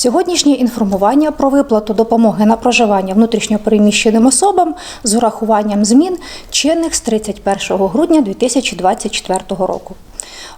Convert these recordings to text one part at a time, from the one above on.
Сьогоднішнє інформування про виплату допомоги на проживання внутрішньопереміщеним особам з урахуванням змін чинних з 31 грудня 2024 року.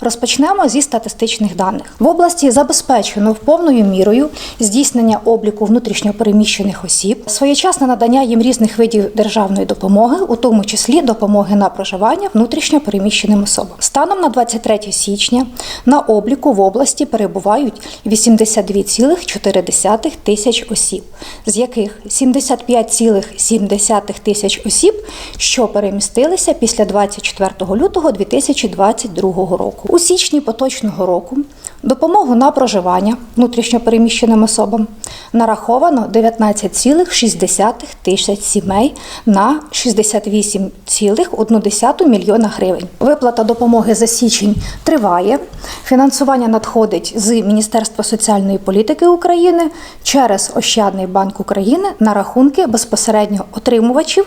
Розпочнемо зі статистичних даних. В області забезпечено повною мірою здійснення обліку внутрішньопереміщених осіб, своєчасне надання їм різних видів державної допомоги, у тому числі допомоги на проживання внутрішньопереміщеним особам. Станом на 23 січня на обліку в області перебувають 82,4 тисяч осіб, з яких 75,7 тисяч осіб, що перемістилися після 24 лютого 2022 року. У січні поточного року допомогу на проживання внутрішньопереміщеним особам нараховано 19,6 тисяч сімей на 68,1 мільйона гривень. Виплата допомоги за січень триває. Фінансування надходить з Міністерства соціальної політики України через Ощадний банк України на рахунки безпосередньо отримувачів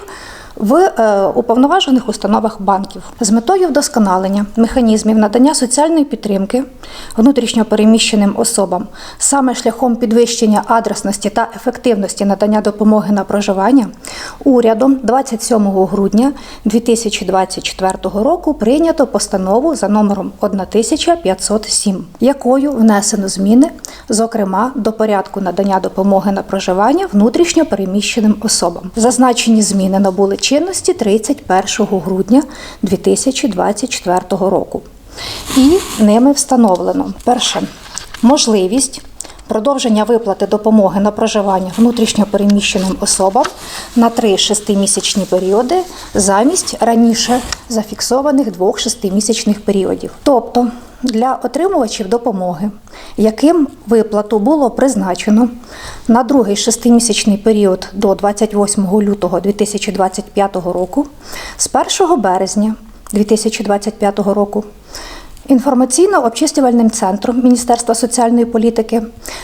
в е, уповноважених установах банків з метою вдосконалення механізмів надання соціальної підтримки внутрішньопереміщеним особам саме шляхом підвищення адресності та ефективності надання допомоги на проживання урядом 27 грудня 2024 року прийнято постанову за номером 1507, якою внесено зміни, зокрема до порядку надання допомоги на проживання внутрішньопереміщеним особам. Зазначені зміни набули чинності 31 грудня 2024 року. І ними встановлено перше можливість продовження виплати допомоги на проживання внутрішньопереміщеним особам на три шестимісячні періоди замість раніше зафіксованих двох шестимісячних періодів. Тобто для отримувачів допомоги, яким виплату було призначено на другий шестимісячний період до 28 лютого 2025 року, з 1 березня 2025 року Інформаційно-обчислювальним центром Міністерства соціальної політики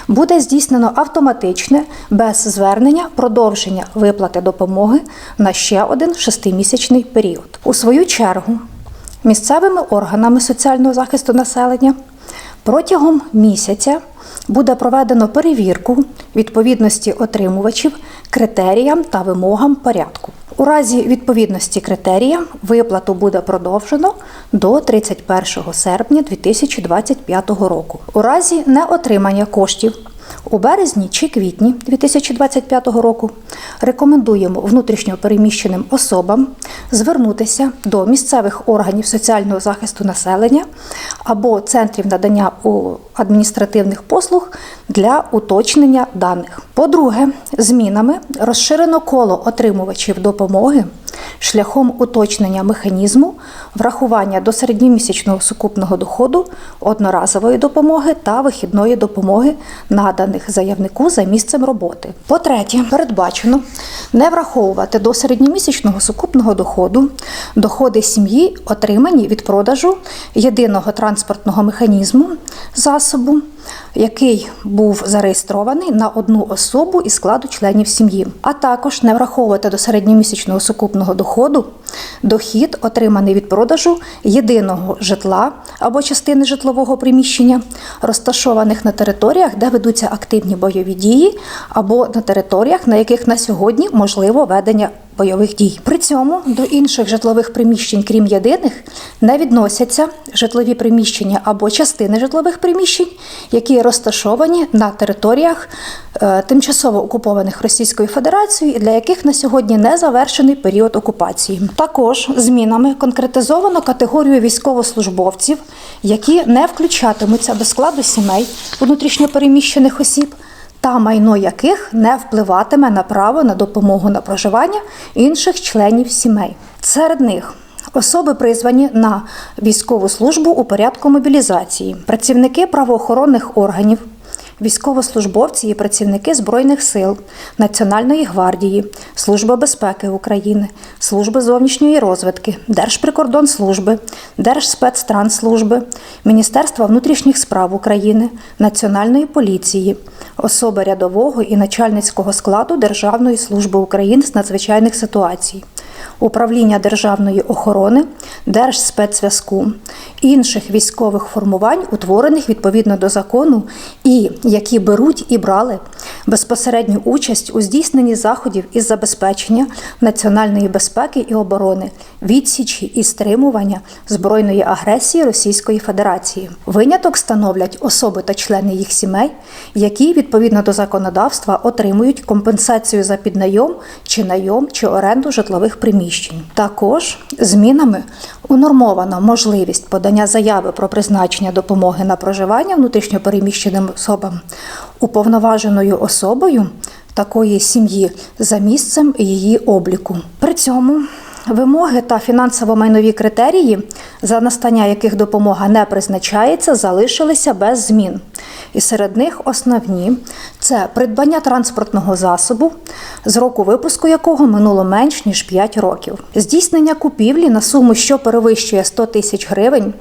буде здійснено автоматичне без звернення продовження виплати допомоги на ще один шестимісячний період. У свою чергу місцевими органами соціального захисту населення протягом місяця буде проведено перевірку відповідності отримувачів критеріям та вимогам порядку. У разі відповідності критеріям виплату буде продовжено до 31 серпня 2025 року. У разі неотримання коштів у березні чи квітні 2025 року рекомендуємо внутрішньо переміщеним особам звернутися до місцевих органів соціального захисту населення або центрів надання адміністративних послуг для уточнення даних. По-друге, змінами розширено коло отримувачів допомоги шляхом уточнення механізму врахування до середньомісячного сукупного доходу одноразової допомоги та вихідної допомоги, наданих заявнику за місцем роботи. По-третє, передбачено не враховувати до середньомісячного сукупного доходу доходи сім'ї, отримані від продажу єдиного транспортного механізму засобу, який був зареєстрований на одну особу із складу членів сім'ї, а також не враховувати до середньомісячного сукупного доходу дохід, отриманий від продажу єдиного житла або частини житлового приміщення, розташованих на територіях, де ведуться активні бойові дії, або на територіях, на яких на сьогодні можливо ведення бойових дій. При цьому до інших житлових приміщень, крім єдиних, не відносяться житлові приміщення або частини житлових приміщень, які розташовані на територіях е, тимчасово окупованих Російською Федерацією, і для яких на сьогодні не завершений період окупації. Також змінами конкретизовано категорію військовослужбовців, які не включатимуться до складу сімей внутрішньопереміщених осіб та майно яких не впливатиме на право на допомогу на проживання інших членів сімей. Серед них особи призвані на військову службу у порядку мобілізації, працівники правоохоронних органів. Військовослужбовці і працівники Збройних сил, Національної гвардії, Служби безпеки України, Служби зовнішньої розвідки, Держприкордонслужби, Держспецтрансслужби, Міністерства внутрішніх справ України, Національної поліції, особи рядового і начальницького складу Державної служби України з надзвичайних ситуацій, управління державної охорони, Держспецзв'язку, інших військових формувань, утворених відповідно до закону, і які беруть і брали безпосередню участь у здійсненні заходів із забезпечення національної безпеки і оборони, відсічі і стримування збройної агресії Російської Федерації. Виняток становлять особи та члени їх сімей, які відповідно до законодавства отримують компенсацію за піднайом чи найом чи оренду житлових приміщень. Також змінами унормовано можливість подання заяви про призначення допомоги на проживання внутрішньопереміщеним особам уповноваженою особою такої сім'ї за місцем її обліку. При цьому Вимоги та фінансово-майнові критерії, за настання яких допомога не призначається, залишилися без змін. І серед них основні це придбання транспортного засобу, з року випуску якого минуло менш ніж 5 років, здійснення купівлі на суму, що перевищує 100 тисяч гривень.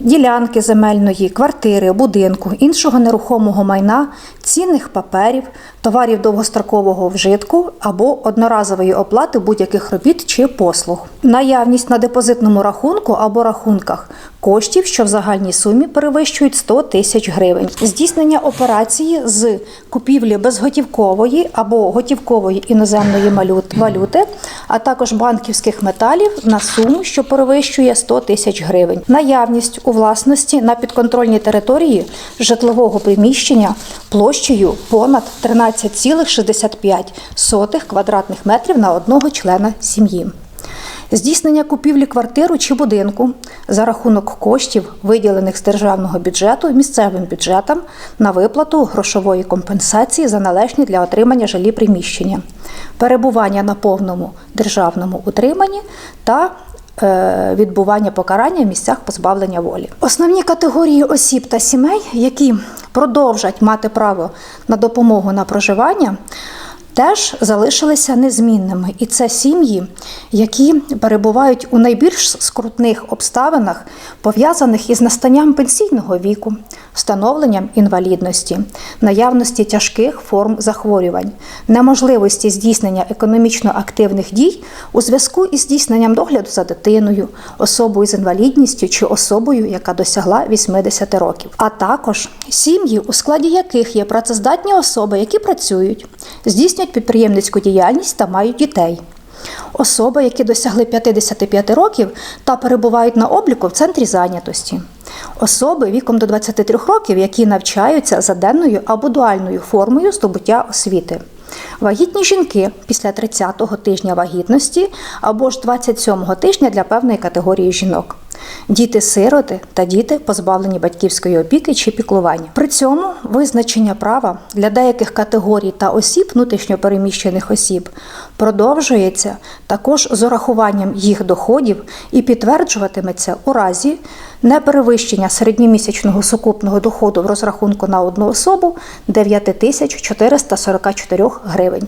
Ділянки земельної, квартири, будинку, іншого нерухомого майна, цінних паперів, товарів довгострокового вжитку або одноразової оплати будь-яких робіт чи послуг, наявність на депозитному рахунку або рахунках коштів, що в загальній сумі перевищують 100 тисяч гривень, здійснення операції з купівлі безготівкової або готівкової іноземної валюти, а також банківських металів на суму, що перевищує 100 тисяч гривень, наявність у власності на підконтрольній території житлового приміщення площею понад 13,65 квадратних метрів на одного члена сім'ї. Здійснення купівлі квартиру чи будинку за рахунок коштів, виділених з державного бюджету місцевим бюджетам на виплату грошової компенсації за належні для отримання жилі приміщення, перебування на повному державному утриманні та відбування покарання в місцях позбавлення волі. Основні категорії осіб та сімей, які продовжать мати право на допомогу на проживання, теж залишилися незмінними. І це сім'ї, які перебувають у найбільш скрутних обставинах, пов'язаних із настанням пенсійного віку, встановленням інвалідності, наявності тяжких форм захворювань, неможливості здійснення економічно активних дій у зв'язку із здійсненням догляду за дитиною, особою з інвалідністю чи особою, яка досягла 80 років, а також сім'ї, у складі яких є працездатні особи, які працюють, здійснюють підприємницьку діяльність та мають дітей. Особи, які досягли 55 років та перебувають на обліку в центрі зайнятості. Особи віком до 23 років, які навчаються за денною або дуальною формою здобуття освіти. Вагітні жінки після 30-го тижня вагітності або ж 27-го тижня для певної категорії жінок. Діти-сироти та діти, позбавлені батьківської опіки чи піклування. При цьому визначення права для деяких категорій та осіб, внутрішньопереміщених осіб, продовжується також з урахуванням їх доходів і підтверджуватиметься у разі неперевищення середньомісячного сукупного доходу в розрахунку на одну особу 9444 гривень.